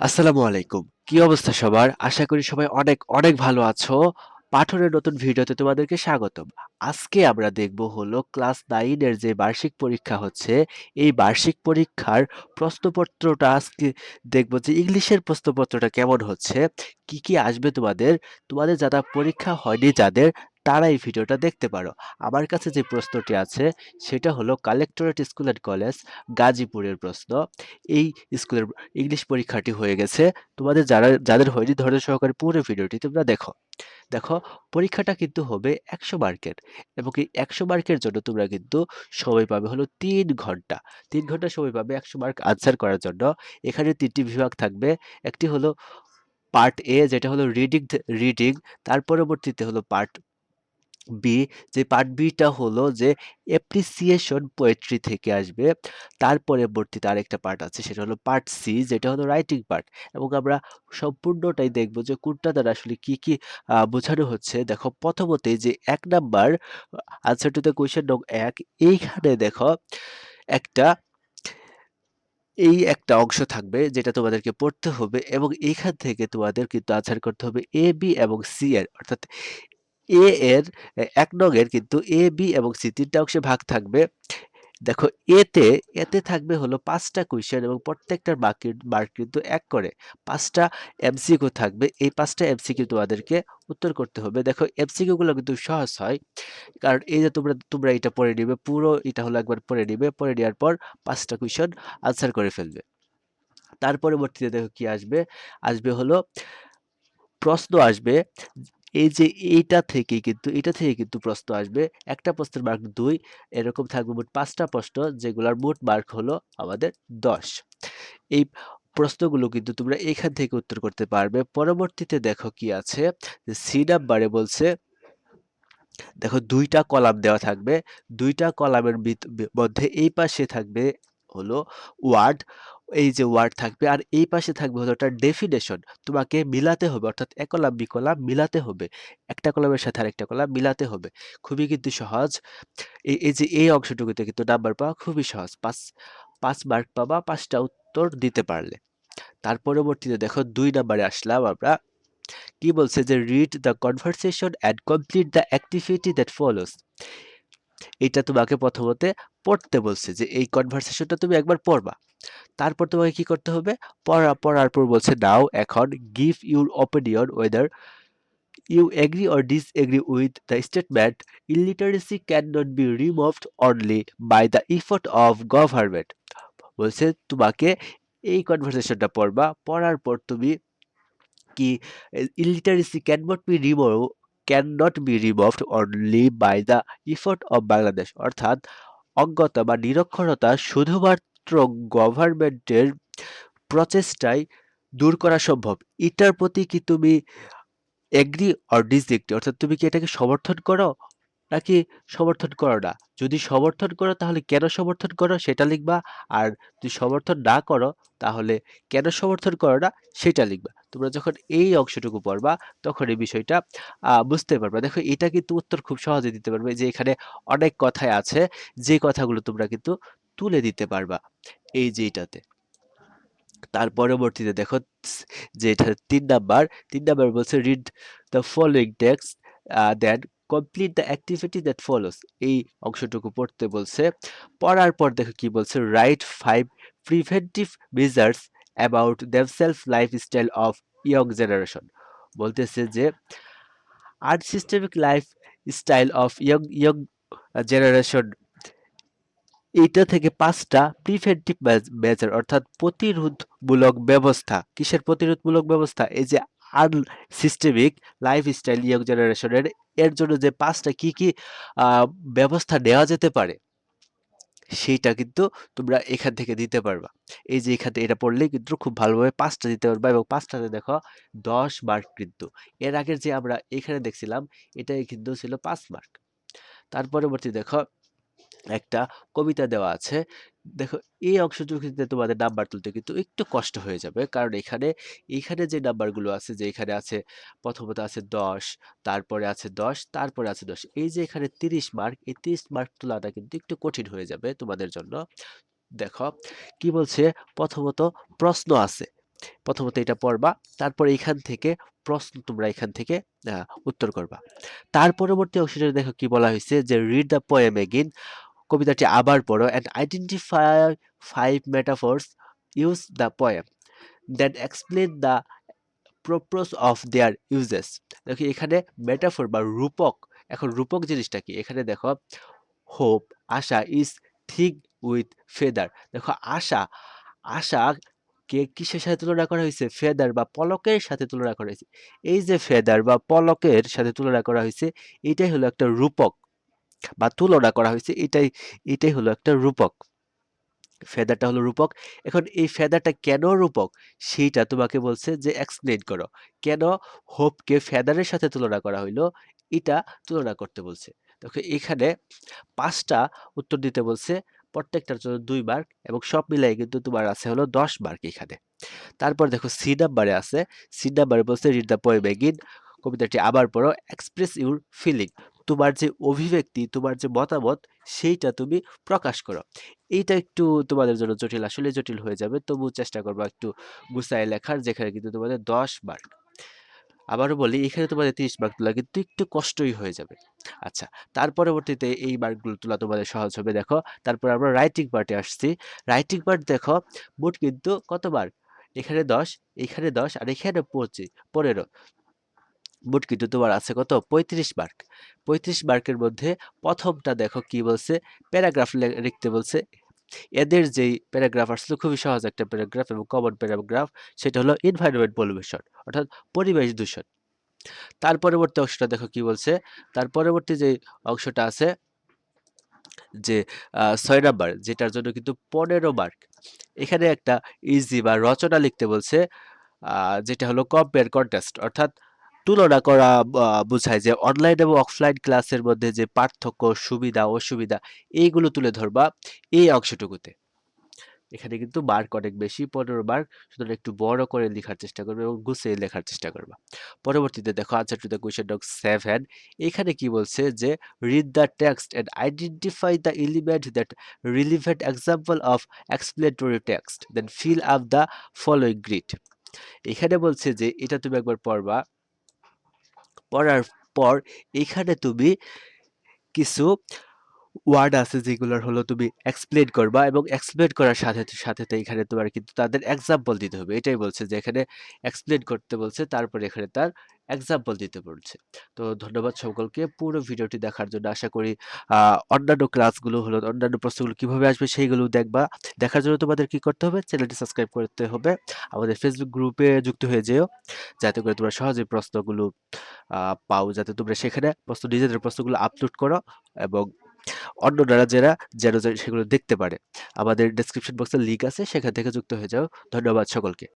আসসালামু আলাইকুম। কি অবস্থা সবার? আশা করি সবাই অনেক, অনেক ভালো আছো। পাঠনের নতুন ভিডিওতে তোমাদেরকে স্বাগতম। আজকে আমরা দেখব হলো ক্লাস নাইনের যে বার্ষিক পরীক্ষা হচ্ছে, এই বার্ষিক পরীক্ষার প্রশ্নপত্রটা আজকে দেখব যে ইংলিশের প্রশ্নপত্রটা কেমন হচ্ছে, কি, কি আসবে তোমাদের। তোমাদের যারা পরীক্ষা হয়নি যাদের, তারা এই ভিডিওটা দেখতে পারো। আমার কাছে যে প্রশ্নটি আছে, সেটা হলো কালেক্টরেট স্কুল অ্যান্ড কলেজ, গাজীপুরের প্রশ্ন। এই স্কুলের ইংলিশ পরীক্ষাটি হয়ে গেছে। তোমাদের যারা, যাদের হয়নি ধৈর্য সহকারে পুরো ভিডিওটি তোমরা দেখো। দেখো, পরীক্ষাটা কিন্তু হবে ১০০ মার্কের এবং এই ১০০ মার্কের জন্য তোমরা কিন্তু সময় পাবে হলো তিন ঘণ্টা। তিন ঘণ্টা সময় পাবে ১০০ মার্ক আনসার করার জন্য। এখানে তিনটি বিভাগ থাকবে। একটি হলো পার্ট এ যেটা হলো রিডিং রিডিং তার পরবর্তীতে হলো পার্ট বি যে পার্ট বিটা হলো যে অ্যাপ্রিসিয়েশন পোয়েট্রি থেকে আসবে। তার পরবর্তীতে আরেকটা পার্ট আছে সেটা হলো পার্ট সি যেটা হলো রাইটিং পার্ট এবং আমরা সম্পূর্ণটাই দেখব যে কোনটা দ্বারা আসলে কি, কি বোঝানো হচ্ছে। দেখো প্রথমতেই যে এক number answer to the question নং ১ এইখানে দেখো একটা এই একটা অংশ থাকবে যেটা তোমাদেরকে পড়তে হবে এবং এইখান থেকে তোমাদের কিন্তু আনসার করতে হবে এ, বি এবং সি এর অর্থাৎ এ এর এ ১ নং এর কিন্তু এ, বি এবং সি ৩ টা অংশে ভাগ থাকবে। দেখো এতে, এতে থাকবে হলো ৫ টা কোয়েশ্চেন এবং প্রত্যেকটার মার্কের মার্ক কিন্তু ১ করে। ৫ টা এমসিকিউ থাকবে। এই ৫ টা এমসিকিউ তোমাদেরকে উত্তর করতে হবে। দেখো এমসিকিউ গুলো কিন্তু সহজ হয়। কারণ এই যে তোমরা তোমরা এটা পড়ে নিবে, পুরো এটা হলো একবার পড়ে নিবে। পড়ে নেওয়ার পর ৫ টা কোয়েশ্চেন আনসার করে ফেলবে। তার পরবর্তীতে দেখো কি আসবে? আসবে হলো প্রশ্ন আসবে। এই যে এইটা থেকে কিন্তু এটা থেকে কিন্তু প্রশ্ন আসবে। একটা প্রশ্নের মার্ক দুই এরকম থাকবে মোট পাঁচটা প্রশ্ন যেগুলার মোট মার্ক হলো আমাদের ১০। এই প্রশ্নগুলো কিন্তু তোমরা এখান থেকে উত্তর করতে পারবে। পরবর্তীতে দেখো কি আছে? সি নাম্বারে বলছে দেখো দুইটা কলাম দেওয়া থাকবে। দুইটা কলামের মধ্যে এই পাশে থাকবে হলো ওয়ার্ড, এই যে ওয়ার্ড থাকবে আর এই পাশে থাকবে হলো ওটার ডেফিনেশন। তোমাকে মিলাতে হবে অর্থাৎ এ কলাম, বি মিলাতে হবে। একটা কলামের সাথে আরেকটা কলাম মিলাতে হবে। খুবই কিন্তু সহজ। এই এই যে এই অংশটুকুতে কিন্তু নাম্বার পাওয়া খুবই সহজ। ৫, ৫ মার্ক পাবা পাঁচটা উত্তর দিতে পারলে। তার পরবর্তীতে দেখো দুই নাম্বারে আসলাম আমরা। কি বলছে যে read the conversation and complete the activity that follows. এইটা তোমাকে প্রথমতে পড়তে বলছে যে এই কনভারসেশনটা তুমি একবার পড়বা। তারপর তোমাকে কি করতে হবে? পড়া, পড়ার পর বলছে নাও এখন give your opinion whether you agree or disagree with the statement illiteracy can not be removed only by the effort of government. বলছে, তোমাকে এই কনভারসেশনটা পড়বা। পড়ার পর তুমি কি illiteracy can not be remove can not be removed only by the effort of Bangladesh. অর্থাৎ অজ্ঞতা বা নিরক্ষরতা শুধুমাত্র গভর্নমেন্টের প্রচেষ্টায় দূর করা সম্ভব। এটার প্রতি কি তুমি এগ্রি অর ডিসএগ্রি অর্থাৎ তুমি কি এটাকে সমর্থন করো? নাকি সমর্থন করো না? যদি সমর্থন করো তাহলে কেন সমর্থন করো সেটা লিখবা। আর যদি সমর্থন না করো তাহলে কেন সমর্থন করো না সেটা লিখবা। তোমরা যখন এই অংশটুকু পড়বা তখন এই বিষয়টা বুঝতে পারবা। দেখো এটা কিন্তু উত্তর খুব সহজে দিতে পারবে যে এখানে অনেক কথাই আছে যে কথাগুলো তোমরা কিন্তু তুলে দিতে পারবা এই যে এইটাতে। তার পরবর্তীতে দেখো যে এটা ৩ নাম্বার, তিন নাম্বার বলছে read the following uh then complete the activity that follows. এই অংশটুকু পড়তে বলছে। পড়ার পর দেখো কি বলছে write five preventive measures about themselves lifestyle of young generation. বলতেছে যে art systemic life style of young young generation এইটা থেকে ৫ টা প্রিভেন্টিভ মেজার অর্থাৎ প্রতিরোধমূলক ব্যবস্থা। কিসের প্রতিরোধমূলক ব্যবস্থা? এই যে আনসিস্টেমিক লাইফস্টাইল ইয়ং জেনারেশনের এর জন্য যে ৫ টা কি, কি ব্যবস্থা নেওয়া যেতে পারে সেইটা কিন্তু তোমরা এখান থেকে দিতে পারবা। এই যে এখান থেকে এটা পড়লে কিন্তু খুব ভালোভাবে পাঁচটা দিতে পারবা এবং পাঁচটাতে দেখো ১০ মার্ক কিন্তু। এর আগের যে আমরা এখানে দেখছিলাম, এটাই কিন্তু ছিল পাঁচ মার্ক। তার পরবর্তী দেখো একটা কবিতা দেওয়া আছে। দেখো এই অংশটুকুতে তোমাদের নাম্বার তুলতে কিন্তু একটু কষ্ট হয়ে যাবে। কারণ এখানে, এখানে যে নাম্বারগুলো আছে যে এখানে আছে প্রথমত আছে ১০, তারপরে আছে ১০, তারপরে আছে ১০। এই যে এখানে ৩০ মার্ক, এই ৩০ মার্ক তোলাটা কিন্তু একটু কঠিন হয়ে যাবে তোমাদের জন্য। দেখো কি বলছে প্রথমত প্রশ্ন আছে। প্রথমত এটা পড়বা তারপর এখান থেকে প্রশ্ন তোমরা এখান থেকে উত্তর করবা তার পরবর্তী অংশটা দেখো কি বলা হয়েছে যে রিড দ্য পোয়েম এগেইন কবিতাটি আবার পড়ো and identify five metaphors use the poem then explain the purpose of their uses দেখো এখানে মেটাফোর বা রূপক, এখন রূপক জিনিসটা কি? এখানে দেখো হোপ আশা ইজ থিক উইথ ফেদার দেখো আশা আশা কে কিসের সাথে তুলনা করা হয়েছে? ফেদার বা পলকের সাথে তুলনা করা হয়েছে। এই যে ফেদার বা পলকের সাথে তুলনা করা হয়েছে, এটাই হলো একটা রূপক। বা তুলনা করা হয়েছে, এটাই এটাই হলো একটা রূপক। ফেদারটা হলো রূপক। এখন এই ফেদারটা কেন রূপক? সেইটা তোমাকে বলছে যে এক্সপ্লেন করো। কেন হোপকে ফেদারের সাথে তুলনা করা হইল? এটা তুলনা করতে বলছে। দেখো, এখানে পাঁচটা উত্তর দিতে বলছে, প্রত্যেকটার জন্য দুই মার্ক এবং সব মিলাই কিন্তু তোমার আছে হলো দশ মার্ক এখানে। তারপর দেখো সি নাম্বারে আছে। সি নাম্বারে বলছে রিড দ্য পোয়েম এগিন কবিতাটি আবার পড়ো এক্সপ্রেস ইউর ফিলিং তোমার যে অভিব্যক্তি, তোমার যে মতামত, সেইটা তুমি প্রকাশ করো। এইটা একটু তোমাদের জন্য জটিল, আসলে জটিল হয়ে যাবে। তবু চেষ্টা করব একটু গুছায় লেখার, যেখানে কিন্তু তোমাদের দশ মার্ক আবারও বলি, এখানে তোমাদের তিরিশ মার্ক তোলা কিন্তু একটু কষ্টই হয়ে যাবে। আচ্ছা তার পরবর্তীতে এই মার্কগুলো তোলা তোমাদের সহজ হবে। দেখো, তারপর আমরা রাইটিং পার্টে আসছি। রাইটিং পার্ট দেখো, মোট কিন্তু কত মার্ক এখানে দশ এখানে দশ, আর এখানে পঁচিশ, পনেরো। মোট কিন্তু তোমার আছে কত? পঁয়ত্রিশ মার্ক পঁয়ত্রিশ মার্কের মধ্যে প্রথমটা দেখো কি বলছে? প্যারাগ্রাফ লিখতে বলছে। এদের যেই প্যারাগ্রাফ আসলে খুবই সহজ একটা প্যারাগ্রাফ এবং কমন প্যারাগ্রাফ, সেটা হলো এনভায়রনমেন্ট পলিউশন অর্থাৎ পরিবেশ দূষণ। তার পরবর্তী অংশটা দেখো কি বলছে? তার পরবর্তী যে অংশটা আছে, যে ছয় নাম্বার, যেটার জন্য কিন্তু পনেরো মার্ক এখানে একটা ইজি বা রচনা লিখতে বলছে যেটা হলো কম্পেয়ার কন্টেস্ট অর্থাৎ তুলনা করা বোঝায় যে অনলাইন এবং অফলাইন ক্লাসের মধ্যে যে পার্থক্য, সুবিধা, অসুবিধা, এইগুলো তুলে ধরবা এই অংশটুকুতে। এখানে কিন্তু মার্ক অনেক বেশি, পনেরো মার্ক সুতরাং একটু বড় করে লেখার চেষ্টা করবে এবং গুছিয়ে লেখার চেষ্টা করবা। পরবর্তীতে দেখো আনসার টু দ্য কোয়েশ্চেন নং সেভেন এখানে কি বলছে যে read the text and identify the element that relevant example of explanatory text then fill up the following grid এখানে বলছে যে, এটা তুমি একবার পড়বা পড়ার পর এখানে তুমি কিছু ওয়ার্ড আছে যেগুলোর হলো তুমি এক্সপ্লেন করবা এবং এক্সপ্লেন করার সাথে সাথে এখানে তোমার কিন্তু তাদের এক্সাম্পল দিতে হবে। এটাই বলছে যে এখানে এক্সপ্লেন করতে বলছে, তারপরে এখানে তার এক্সাম্পল দিতে বলছে। তো ধন্যবাদ সকলকে। পুরো ভিডিওটি দেখার জন্য আশা করি অন্যান্য ক্লাসগুলো হলো, অন্যান্য প্রশ্নগুলো কীভাবে আসবে সেইগুলো দেখবা। দেখার জন্য তোমাদের কি করতে হবে? চ্যানেলটি সাবস্ক্রাইব করতে হবে। আমাদের ফেসবুক গ্রুপে যুক্ত হয়ে যেও। যাতে করে তোমরা সহজে প্রশ্নগুলো পাও। যাতে তোমরা সেখানে প্রশ্ন, নিজেদের প্রশ্নগুলো আপলোড করো এবং অন্যরা যারা যেন সেগুলো দেখতে পারে। আমাদের ডেসক্রিপশন বক্সে লিঙ্ক আছে, সেখান থেকে যুক্ত হয়ে যাও। ধন্যবাদ সকলকে।